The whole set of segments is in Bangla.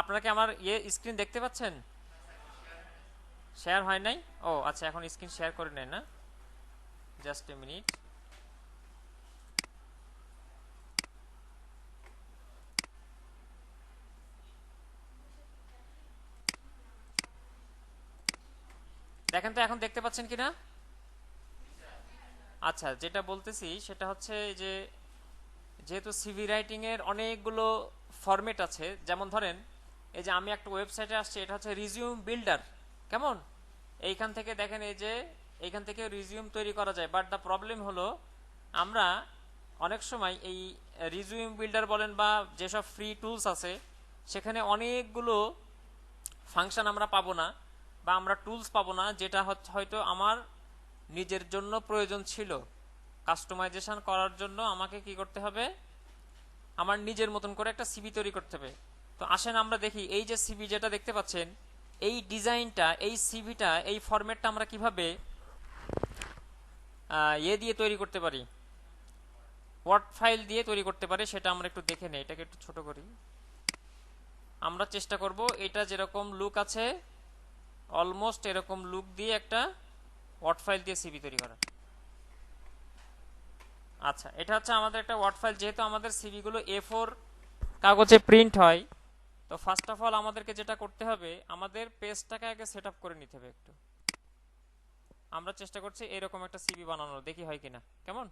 আপনারা কি আমার ইয়ে স্ক্রিন দেখতে পাচ্ছেন? শেয়ার হয় নাই? ও আচ্ছা এখন স্ক্রিন শেয়ার করে নেন, না? জাস্ট এ মিনিট দেখেন তো, এখন দেখতে পাচ্ছেন কিনা? আচ্ছা যেটা বলতেছি, সেটা হচ্ছে যে, যেহেতু সিভি রাইটিং এর অনেকগুলো ফরম্যাট আছে, যেমন ধরেন এই যে আমি একটা ওয়েবসাইটে আসছি, এটা হচ্ছে রিজিউম বিল্ডার কেমন? এইখান থেকে দেখেন এই যে, এইখান থেকে রিজিউম তৈরি করা যায়। বাট দ্য প্রবলেম হলো, আমরা অনেক সময় এই রিজিউম বিল্ডার বলেন বা যেসব ফ্রি টুলস আছে, সেখানে অনেকগুলো ফাংশন আমরা পাবো না বা আমরা টুলস পাবো না, যেটা হচ্ছে হয়তো আমার নিজের জন্য প্রয়োজন ছিল। কাস্টমাইজেশন করার জন্য আমাকে কি করতে হবে? আমার নিজের মতন করে একটা সিবি তৈরি করতে হবে। তো আসেন আমরা দেখি, এই যে সিবি যেটা দেখতে পাচ্ছেন, এই ডিজাইনটা, এই সিবিটা এই ফরম্যাটটা আমরা কীভাবে ইয়ে দিয়ে তৈরি করতে পারি? ওয়ার্ড ফাইল দিয়ে তৈরি করতে পারি, সেটা আমরা একটু দেখে নেই, এটাকে একটু ছোট করি। আমরা চেষ্টা করব, এটা যেরকম লুক আছে অলমোস্ট এরকম লুক দিয়ে একটা ওয়ার্ড ফাইল দিয়ে সিবি তৈরি করা। আচ্ছা এটা হচ্ছে আমাদের একটা ওয়ার্ড ফাইল যেহেতু আমাদের সিবি গুলো এ ফোর কাগজে প্রিন্ট হয় তো ফার্স্ট অফ অল আমাদেরকে যেটা করতে হবে, আমাদের পেজটাকে আগে সেট করে নিতে হবে একটু। আমরা চেষ্টা করছি এরকম একটা সিবি বানানোর, দেখি হয় কিনা। কেমন?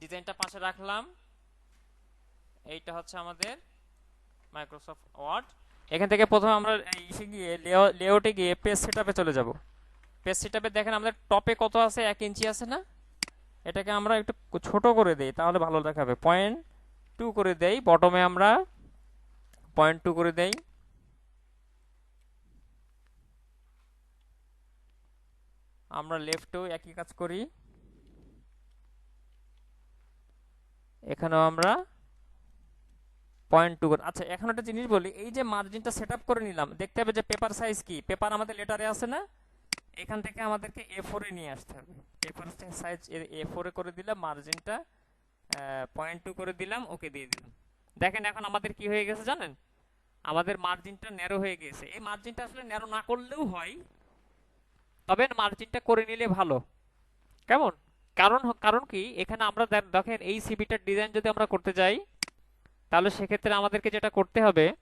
ডিজাইনটা পাশে রাখলাম। এইটা হচ্ছে আমাদের মাইক্রোসফট ওয়ার্ড এখান থেকে প্রথমে আমরা গিয়ে লেআউটে গিয়ে পেজ সেটআপে চলে যাব। পেজ সেটআপে দেখেন আমাদের টপে কত আছে? এক ইঞ্চি আছে না? এটাকে আমরা একটু ছোট করে দেই, তাহলে ভালো দেখাবে। পয়েন্ট টু করে দেই বটমে আমরা পয়েন্ট টু করে দেই। আমরা লেফটেও একই কাজ করি। এখানেও আমরা পয়েন্ট টু আচ্ছা এখন একটা জিনিস বলি, এই যে মার্জিনটা সেট করে নিলাম, দেখতে হবে যে পেপার সাইজ কি? পেপার আমাদের লেটারে আছে না? এখান থেকে আমাদেরকে এ ফোরে নিয়ে আসতে হবে। পেপার সাইজ এ ফোরে করে দিলাম মার্জিনটা পয়েন্ট টু করে দিলাম ওকে দিয়ে দিলাম। দেখেন এখন আমাদের কি হয়ে গেছে জানেন? আমাদের মার্জিনটা ন্যারো হয়ে গেছে। এই মার্জিনটা আসলে ন্যারো না করলেও হয়, তবে মার্জিনটা করে নিলে ভালো। কেমন? কারণ কারণ কি? এখানে আমরা দেখ- দেখেন এই সিবিটার ডিজাইন যদি আমরা করতে যাই, তাহলে সেক্ষেত্রে আমাদেরকে যেটা করতে হবে,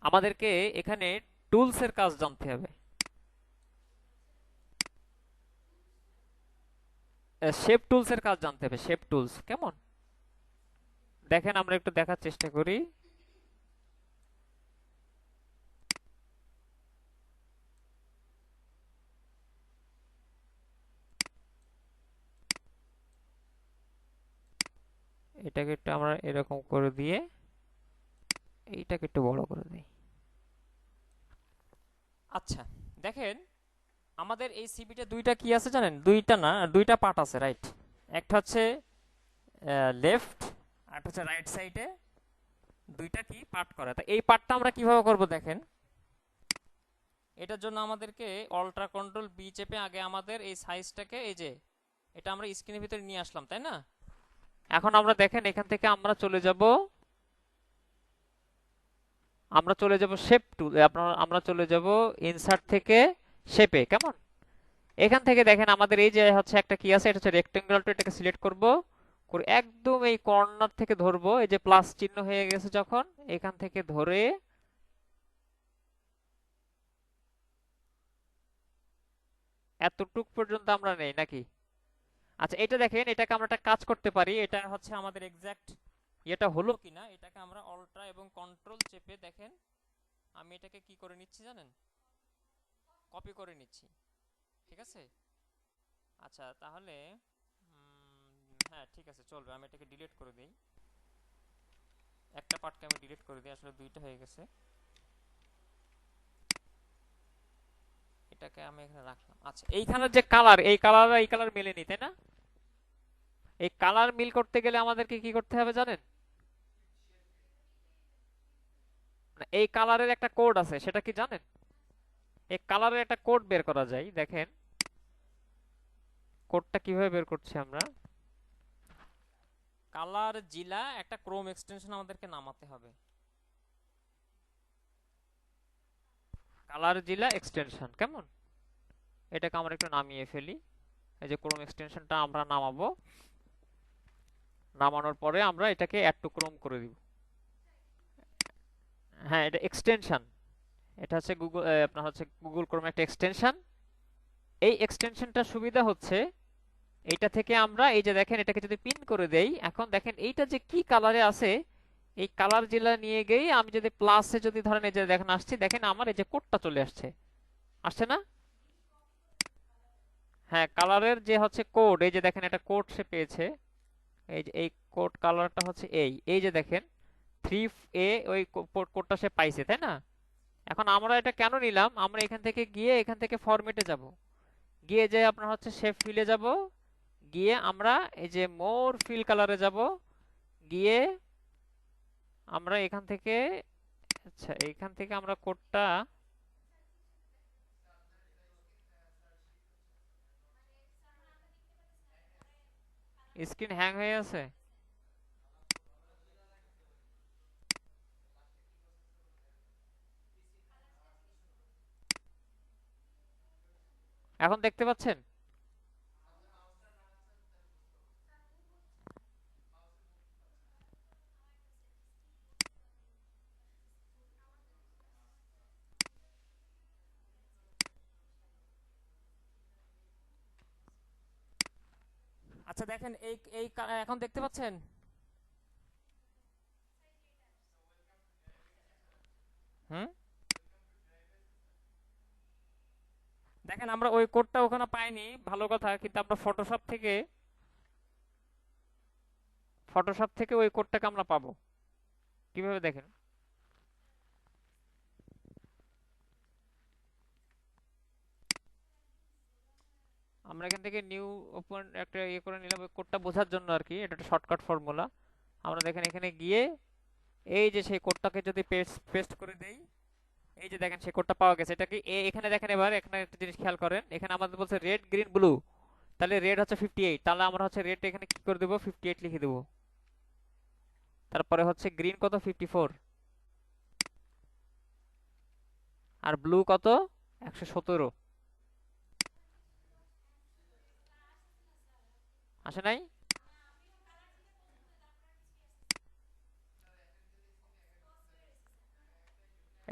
আমাদেরকে এখানে টুলসের কাজ জানতে হবে। শেপ টুলসের কাজ জানতে হবে শেপ টুলস কেমন? দেখেন, আমরা একটু দেখার চেষ্টা করি। এটাকে একটু আমরা এরকম করে দিয়ে, এইটাকে একটু বড় করে দিই। আচ্ছা দেখেন আমাদের এই সিবিটা দুইটা কি আছে জানেন? দুইটা না, দুইটা পার্ট আছে রাইট একটা হচ্ছে লেফট আর হচ্ছে রাইট সাইডে দুইটা কি পার্ট করা। তা এই পার্টটা আমরা কীভাবে করব দেখেন? এটার জন্য আমাদেরকে অল্ট্রা কন্ট্রোল বি চেপে আগে আমাদের এই সাইজটাকে এই যে, এটা আমরা স্ক্রিনের ভিতরে নিয়ে আসলাম, তাই না? এখন আমরা দেখেন, এখান থেকে আমরা চলে যাব, আমরা চলে যাব শেপ আপনার, আমরা চলে যাব ইনসার্ট থেকে শেপে, কেমন? এখান থেকে দেখেন আমাদের এই যে হচ্ছে একটা কি আছে, এটা হচ্ছে রেক্টেঙ্গুলার টু এটাকে সিলেক্ট করব। করে একদম এই কর্নার থেকে ধরবো, এই যে প্লাস চিহ্ন হয়ে গেছে যখন, এখান থেকে ধরে এতটুক পর্যন্ত আমরা নেই নাকি? আচ্ছা এটা দেখেন, এটাকে আমরা একটা কাজ করতে পারি, এটা হচ্ছে আমাদের এক্সাক্ট এটা হলো কিনা, এটাকে আমরা অল্ট্রা এবং কন্ট্রোল চেপে দেখেন, আমি এটাকে কি করে নিচ্ছি জানেন? কপি করে নিচ্ছি। ঠিক আছে? আচ্ছা তাহলে হ্যাঁ ঠিক আছে চলবে। আমি এটাকে ডিলিট করে দিই। একটা পার্টকে আমি ডিলিট করে দিই। আসলে দুইটা হয়ে গেছে। এটাকে আমি এখানে রাখলাম। আচ্ছা এইখানের যে কালার এই কালার এই কালার মেলেনি তাই না? এই কালার মিল করতে গেলে আমাদেরকে কি করতে হবে জানেন? না, এই কালারের একটা কোড আছে সেটা কি জানেন? এই কালারের একটা কোড বের করা যায় দেখেন। কোডটা কীভাবে বের করছি আমরা? কালার জিলা একটা ক্রোম এক্সটেনশন আমাদেরকে নামাতে হবে। কালার জিলা এক্সটেনশন কেমন? এটাকে আমরা একটু নামিয়ে ফেলি। এই যে ক্রোম এক্সটেনশনটা আমরা নামাবো। নামানোর পরে আমরা এটাকে অ্যাড টু ক্রোম করে দিব। হ্যাঁ এটা এক্সটেনশন এটা হচ্ছে গুগল আপনার হচ্ছে গুগল ক্রোম একটা এক্সটেনশন এই এক্সটেনশনটার সুবিধা হচ্ছে, এইটা থেকে আমরা এই যে দেখেন, এটাকে যদি পিন করে দেই, এখন দেখেন এইটা যে কি কালারে আছে, এই কালার জেলা নিয়ে গিয়ে আমি যদি প্লাসে যদি ধরেন এই যে দেখেন আসছি, দেখেন আমার এই যে কোডটা চলে আসছে। আসছে না? হ্যাঁ কালারের যে হচ্ছে কোড এই যে দেখেন একটা কোড সে পেয়েছে। এই যে, এই কোড কালারটা হচ্ছে এই। এই যে দেখেন থ্রি এ ওই কোডটা সে পাইছে, তাই না? এখন আমরা এটা কেন নিলাম? আমরা এখান থেকে গিয়ে এখান থেকে ফরম্যাটে যাব। গিয়ে যে আপনার হচ্ছে শেপ ফিলে যাব। গিয়ে আমরা এই যে মোর ফিল কালারে যাব। গিয়ে আমরা এখান থেকে আচ্ছা এখান থেকে আমরা কোডটা স্ক্রিন হ্যাং হয়ে আছে? এখন দেখতে পাচ্ছেন? আচ্ছা দেখেন এই এই এখন দেখতে পাচ্ছেন? হুম? দেখেন, আমরা ওই কোডটা ওখানে পাইনি, ভালো কথা, কিন্তু আমরা ফটোশপ থেকে ফটোশপ থেকে ওই কোডটাকে আমরা পাবো। কীভাবে দেখেন? আমরা এখান থেকে নিউ ওপেন একটা ইয়ে করে নিলাম, ওই কোডটা বোঝার জন্য আর কি, এটা একটা শর্টকাট ফর্মুলা আমরা দেখেন, এখানে গিয়ে, এই যে সেই কোডটাকে যদি পেস্ট পেস্ট করে দেই এই যে দেখেন সেই কোডটা পাওয়া গেছে, এটা কি এখানে দেখেন এবার, এখানে একটা জিনিস খেয়াল করেন, এখানে আমাদের বলছে রেড গ্রিন ব্লু তাহলে রেড হচ্ছে ফিফটি এইট তাহলে আমরা হচ্ছে রেড এখানে কি করে দেবো ফিফটি এইট লিখে দেবো। তারপরে হচ্ছে গ্রিন কত? ফিফটি ফোর আর ব্লু কত? একশো সতেরো। আসে নাই?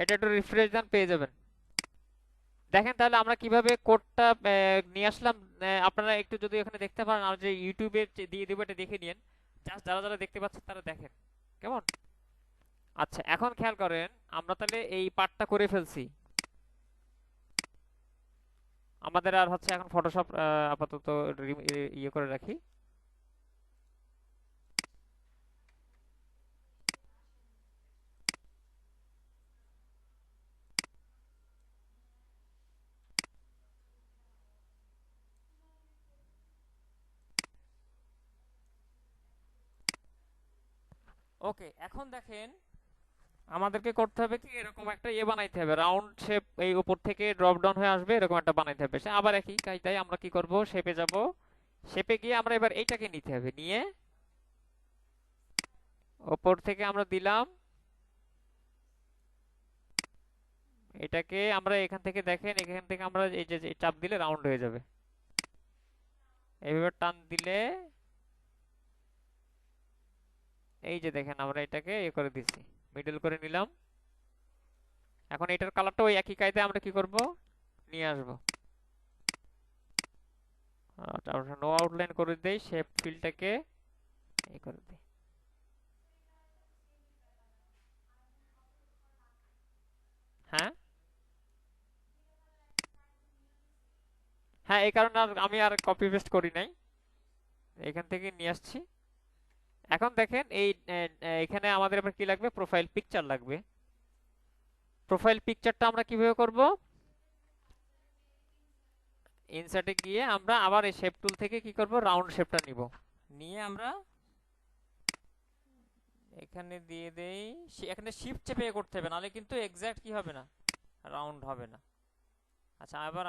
এটা একটু রিফ্রেশ দেন, পেয়ে যাবেন। দেখেন তাহলে আমরা কীভাবে কোডটা নিয়ে আসলাম। আপনারা একটু যদি এখানে দেখতে পারেন আর যে ইউটিউবে দিয়ে দেবো এটা দেখে নিন জাস্ট যারা যারা দেখতে পাচ্ছেন তারা দেখেন। কেমন? আচ্ছা এখন খেয়াল করেন, আমরা তাহলে এই পার্টটা করে ফেলছি। আমাদের আর হচ্ছে এখন ফটোশপ আপাতত ইয়ে করে রাখি। ওকে, এখন দেখেন আমাদেরকে করতে হবে কি, এরকম একটা ইয়ে বানাইতে হবে। রাউন্ড শেপ এই উপর থেকে ড্রপ ডাউন হয়ে আসবে, এরকম একটা বানাইতে হবে। সে আবার একই কাজটাই আমরা কি করব? শেপে যাব। শেপে গিয়ে আমরা এবার এইটাকে নিতে হবে, নিয়ে উপর থেকে আমরা দিলাম। এটাকে আমরা এখান থেকে দেখেন, এখান থেকে আমরা এই যে চাপ দিলে রাউন্ড হয়ে যাবে। এইভাবে টান দিলে এই যে দেখেন আমরা এটাকে এ করে দিচ্ছি। মিডল করে নিলাম। এখন এটার কালারটা ওই একই কায়দায় আমরা কি করব? নিয়ে আসব। আমরা নো আউটলাইন করে দেই শেপ ফিলটাকে এই করে দিই। হ্যাঁ? হ্যাঁ এই কারণে আমি আর কপি পেস্ট করি নাই। এখান থেকে নিয়ে আসছি। এখন দেখেন এই এখানে আমাদের এবার কি লাগবে? প্রোফাইল পিকচার লাগবে। প্রোফাইল পিকচারটা আমরা কীভাবে করব? ইনসার্টে গিয়ে আমরা আবার এই শেপ টুল থেকে কি করব? রাউন্ড শেপটা নিব। নিয়ে আমরা এখানে দিয়ে দেই। এখানে শিফট চেপে করতে হবে, নাহলে কিন্তু এক্স্যাক্ট কি হবে না? রাউন্ড হবে না। আচ্ছা এবার